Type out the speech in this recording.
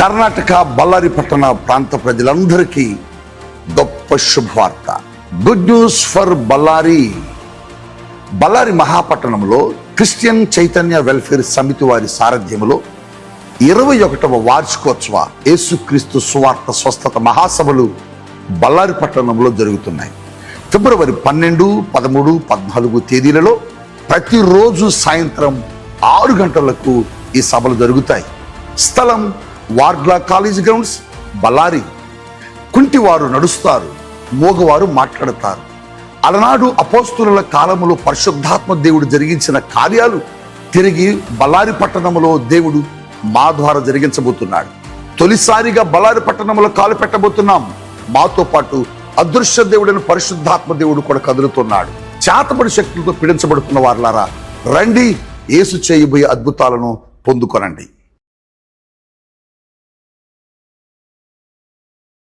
కర్ణాటక బళ్ళారి పట్టణ ప్రాంత ప్రజలందరికీ గొప్ప శుభవార్త. Good news for Ballari Ballari మహాపట్టణంలో Christian Chaitanya welfare Samiti వారి సారథ్యంలో ఇరవై ఒకటవ వార్షికోత్సవ యేసుక్రీస్తు సువార్త స్వస్థత మహాసభలు బళ్ళారి పట్టణంలో జరుగుతున్నాయి. ఫిబ్రవరి పన్నెండు పదమూడు పద్నాలుగు తేదీలలో ప్రతిరోజు సాయంత్రం ఆరు గంటలకు ఈ సభలు జరుగుతాయి. స్థలం వార్డ్లా కాలేజ్ గ్రౌండ్స్ బళ్ళారి. కుంటివారు నడుస్తారు మోగవారు మాట్లాడతారు. అలనాడు అపోస్తుల కాలములో పరిశుద్ధాత్మ దేవుడు జరిగించిన కార్యాలు తిరిగి బళ్ళారి పట్టణములో దేవుడు మా ద్వారా జరిగించబోతున్నాడు. తొలిసారిగా బళ్ళారి పట్టణంలో కాలు పెట్టబోతున్నాం. మాతో పాటు అదృశ్య దేవుడైన పరిశుద్ధాత్మ దేవుడు కూడా కదులుతున్నాడు. చేతబడి శక్తులతో పీడించబడుతున్న వారులారా రండి ఏసు చేయబోయే అద్భుతాలను పొందుకొనండి.